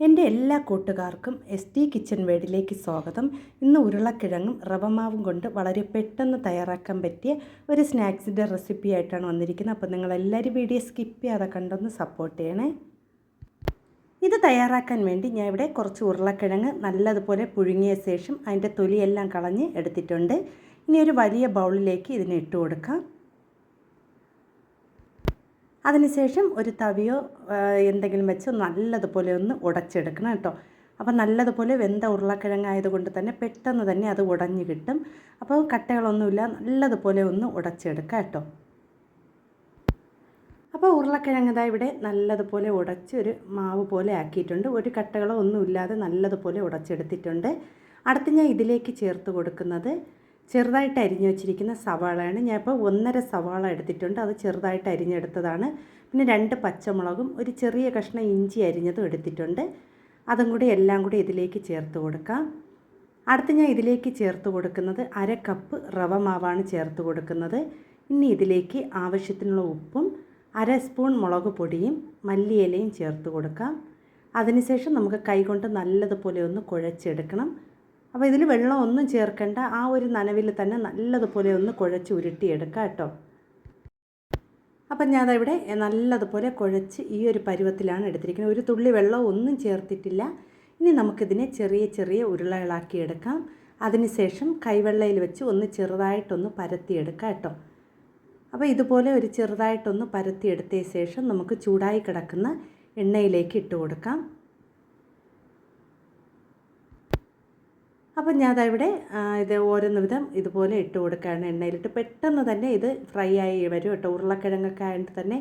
എന്റെ എല്ലാ കൂട്ടുകാർക്കും എസ് ടി കിച്ചൺ വേഡിലേക്ക് സ്വാഗതം. ഇന്ന് ഉരുളക്കിഴങ്ങും റവമാവും കൊണ്ട് വളരെ പെട്ടെന്ന് തയ്യാറാക്കാൻ പറ്റിയ ഒരു സ്നാക്സിന്റെ റെസിപ്പി ആയിട്ടാണ് വന്നിരിക്കുന്നത്. അപ്പോൾ നിങ്ങളെല്ലാവരും വീഡിയോ സ്കിപ്പ് ചെയ്യാതെ കണ്ടൊന്ന് സപ്പോർട്ട് ചെയ്യണേ. ഇത് തയ്യാറാക്കാൻ വേണ്ടി ഞാൻ ഇവിടെ കുറച്ച് ഉരുളക്കിഴങ്ങ് നല്ലതുപോലെ പുഴുങ്ങിയ ശേഷം അതിന്റെ തൊലിയെല്ലാം കളഞ്ഞ് എടുത്തിട്ടുണ്ട്. ഇനി ഒരു വലിയ ബൗളിലേക്ക് ഇതിനെ ഇട്ട് കൊടുക്കാം. അതിനുശേഷം ഒരു തവിയോ എന്തെങ്കിലും വെച്ച് നല്ലതുപോലെ ഒന്ന് ഉടച്ചെടുക്കണം കേട്ടോ. അപ്പോൾ നല്ലതുപോലെ വെന്ത ഉരുളക്കിഴങ്ങായതുകൊണ്ട് തന്നെ പെട്ടെന്ന് തന്നെ അത് ഉടഞ്ഞു കിട്ടും. അപ്പോൾ കട്ടകളൊന്നുമില്ല നല്ലതുപോലെ ഒന്ന് ഉടച്ചെടുക്കാം കേട്ടോ. അപ്പോൾ ഉരുളക്കിഴങ്ങ് ഇവിടെ നല്ലതുപോലെ ഉടച്ച് ഒരു മാവ് പോലെ ആക്കിയിട്ടുണ്ട്. ഒരു കട്ടകളോ ഒന്നുമില്ലാതെ നല്ലതുപോലെ ഉടച്ചെടുത്തിട്ടുണ്ട്. അടുത്ത് ഞാൻ ഇതിലേക്ക് ചേർത്ത് കൊടുക്കുന്നത് ചെറുതായിട്ട് അരിഞ്ഞു വെച്ചിരിക്കുന്ന സവാളയാണ്. ഞാൻ ഇപ്പോൾ ഒന്നര സവാള എടുത്തിട്ടുണ്ട്. അത് ചെറുതായിട്ട് അരിഞ്ഞെടുത്തതാണ്. പിന്നെ രണ്ട് പച്ചമുളകും ഒരു ചെറിയ കഷ്ണം ഇഞ്ചി അരിഞ്ഞതും എടുത്തിട്ടുണ്ട്. അതും കൂടി എല്ലാം കൂടി ഇതിലേക്ക് ചേർത്ത് കൊടുക്കാം. അടുത്ത് ഞാൻ ഇതിലേക്ക് ചേർത്ത് കൊടുക്കുന്നത് അര കപ്പ് റവ മാവാണ് ചേർത്ത് കൊടുക്കുന്നത്. ഇനി ഇതിലേക്ക് ആവശ്യത്തിനുള്ള ഉപ്പും അര സ്പൂൺ മുളക് പൊടിയും മല്ലിയിലയും ചേർത്ത് കൊടുക്കാം. അതിനുശേഷം നമുക്ക് കൈകൊണ്ട് നല്ലതുപോലെ ഒന്ന് കുഴച്ചെടുക്കണം. അപ്പോൾ ഇതിൽ വെള്ളം ഒന്നും ചേർക്കേണ്ട. ആ ഒരു നനവിൽ തന്നെ നല്ലതുപോലെ ഒന്ന് കുഴച്ച് ഉരുട്ടിയെടുക്കാം കേട്ടോ അപ്പം ഞാൻ അതവിടെ നല്ലതുപോലെ കുഴച്ച് ഈ ഒരു പരുവത്തിലാണ് എടുത്തിരിക്കുന്നത്. ഒരു തുള്ളി വെള്ളം ഒന്നും ചേർത്തിട്ടില്ല. ഇനി നമുക്കിതിനെ ചെറിയ ചെറിയ ഉരുളകളാക്കി എടുക്കാം. അതിനുശേഷം കൈവെള്ളയിൽ വെച്ച് ഒന്ന് ചെറുതായിട്ടൊന്ന് പരത്തിയെടുക്കാം കേട്ടോ അപ്പോൾ ഇതുപോലെ ഒരു ചെറുതായിട്ടൊന്ന് പരത്തിയെടുത്ത ശേഷം നമുക്ക് ചൂടായി കിടക്കുന്ന എണ്ണയിലേക്ക് ഇട്ട് കൊടുക്കാം. അപ്പം ഞാൻ അതവിടെ ഇത് ഓരോന്ന് വിധം ഇതുപോലെ ഇട്ട് കൊടുക്കുകയാണ്. എണ്ണയിലിട്ട് പെട്ടെന്ന് തന്നെ ഇത് ഫ്രൈ ആയി വരും കേട്ടോ. ഉരുളക്കിഴങ്ങൊക്കെ ആയിട്ട് തന്നെ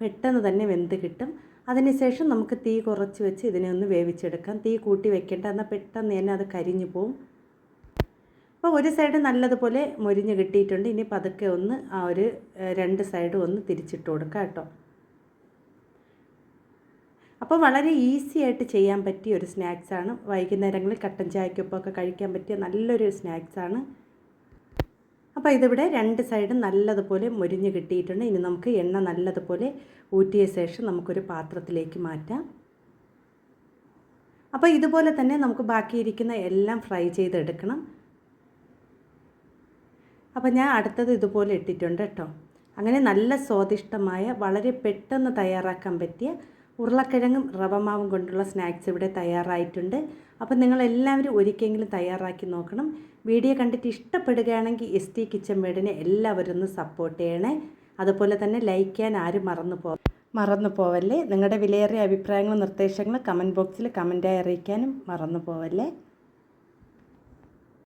പെട്ടെന്ന് തന്നെ വെന്ത് കിട്ടും. അതിനുശേഷം നമുക്ക് തീ കുറച്ച് വെച്ച് ഇതിനെ ഒന്ന് വേവിച്ചെടുക്കാം. തീ കൂട്ടി വെക്കേണ്ട എന്നാൽ പെട്ടെന്ന് തന്നെ അത് കരിഞ്ഞു പോവും. അപ്പോൾ ഒരു സൈഡ് നല്ലതുപോലെ മൊരിഞ്ഞ് കിട്ടിയിട്ടുണ്ട്. ഇനി പതുക്കെ ഒന്ന് ആ ഒരു രണ്ട് സൈഡും ഒന്ന് തിരിച്ചിട്ട് കൊടുക്കാം കേട്ടോ. അപ്പോൾ വളരെ ഈസി ആയിട്ട് ചെയ്യാൻ പറ്റിയ ഒരു സ്നാക്സാണ്. വൈകുന്നേരങ്ങളിൽ കട്ടൻ ചായക്കൊപ്പമൊക്കെ കഴിക്കാൻ പറ്റിയ നല്ലൊരു സ്നാക്സാണ്. അപ്പോൾ ഇതിവിടെ രണ്ട് സൈഡും നല്ലതുപോലെ മുരിഞ്ഞ് കിട്ടിയിട്ടുണ്ട്. ഇനി നമുക്ക് എണ്ണ നല്ലതുപോലെ ഊറ്റിയ ശേഷം നമുക്കൊരു പാത്രത്തിലേക്ക് മാറ്റാം. അപ്പോൾ ഇതുപോലെ തന്നെ നമുക്ക് ബാക്കിയിരിക്കുന്ന എല്ലാം ഫ്രൈ ചെയ്തെടുക്കണം. അപ്പോൾ ഞാൻ അടുത്തത് ഇതുപോലെ ഇട്ടിട്ടുണ്ട് കേട്ടോ. അങ്ങനെ നല്ല സ്വാദിഷ്ടമായ വളരെ പെട്ടെന്ന് തയ്യാറാക്കാൻ പറ്റിയ ഉരുളക്കിഴങ്ങും റവമാവും കൊണ്ടുള്ള സ്നാക്സ് ഇവിടെ തയ്യാറായിട്ടുണ്ട്. അപ്പോൾ നിങ്ങളെല്ലാവരും ഒരിക്കലെങ്കിലും തയ്യാറാക്കി നോക്കണം. വീഡിയോ കണ്ടിട്ട് ഇഷ്ടപ്പെടുകയാണെങ്കിൽ എസ് ടി കിച്ചൻ മേഡിനെ എല്ലാവരും ഒന്ന് സപ്പോർട്ട് ചെയ്യണേ. അതുപോലെ തന്നെ ലൈക്ക് ചെയ്യാൻ ആരും മറന്നു പോ മറന്നു പോവല്ലേ? നിങ്ങളുടെ വിലയേറിയ അഭിപ്രായങ്ങളും നിർദ്ദേശങ്ങളും കമന്റ് ബോക്സിൽ കമന്റായി അറിയിക്കാനും മറന്നു പോവല്ലേ?